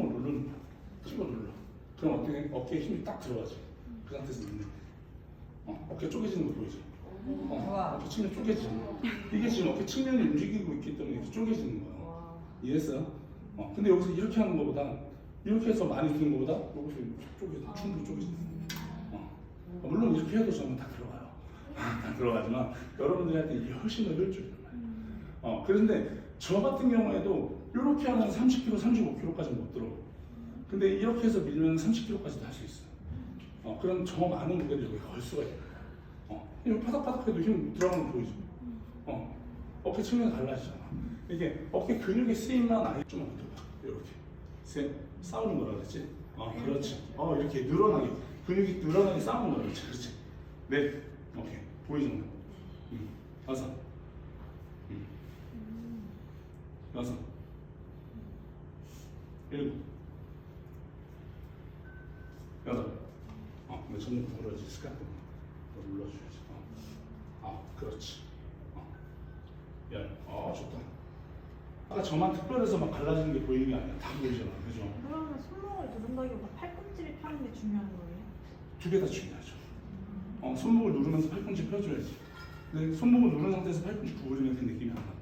턱을 누르는 거야. 집어 눌러. 그럼 어깨, 어깨에 힘이 딱 들어가지. 그 상태에서 눌러. 어, 어깨 쪼개지는 거 보이죠? 어. 어깨 측면 쪼개지는 거. 이게 지금 어깨 측면이 움직이고 있기 때문에 이렇게 쪼개지는 거야. 와. 이해했어요? 어, 근데 여기서 이렇게 하는 것보다 이렇게 해서 많이 드는 것보다 여기서 이렇게 쪼개져 충분히 쪼개지는. 어. 어, 물론 이렇게 해도 저는 다 들어가요. 다 들어가지만 때 이게 훨씬 더 효율적이란 말이에요. 어, 그런데 저 같은 경우에도 이렇게 하면 30kg, 35kg까지 못 들어. 근데 이렇게 해서 밀면 30kg까지도 할 수 있어요. 어, 그럼 저 많은 무게를 여기 걸 수가 있어요. 어, 파닥파닥해도 힘 들어가는 거 보이죠? 어, 어깨 측면이 달라지잖아. 이게 어깨 근육의 쓰임만 좀만 더 봐. 이렇게. 세, 싸우는 거라 그랬지? 어, 그렇지. 어, 이렇게 늘어나게. 근육이 늘어나게 싸우는 거라 그랬지. 그렇지. 넷. 오케이. 보이죠? 음. 다섯. 여섯. 일곱. 여덟. 어, 근데 점점 구부러지 스카트. 더 눌러줘야지. 어. 아, 그렇지. 어. 열. 어, 좋다. 아까 저만 특별해서 막 갈라지는 게 보이는 게 아니라 다 보이잖아. 그죠? 그러면 손목을 누른다기보다 팔꿈치를 펴는 게 중요한 거예요? 두 개 다 중요하죠. 어, 손목을 누르면서 팔꿈치 펴줘야지. 근데 손목을 누른 상태에서 팔꿈치 구부리면 그 느낌이 안 나.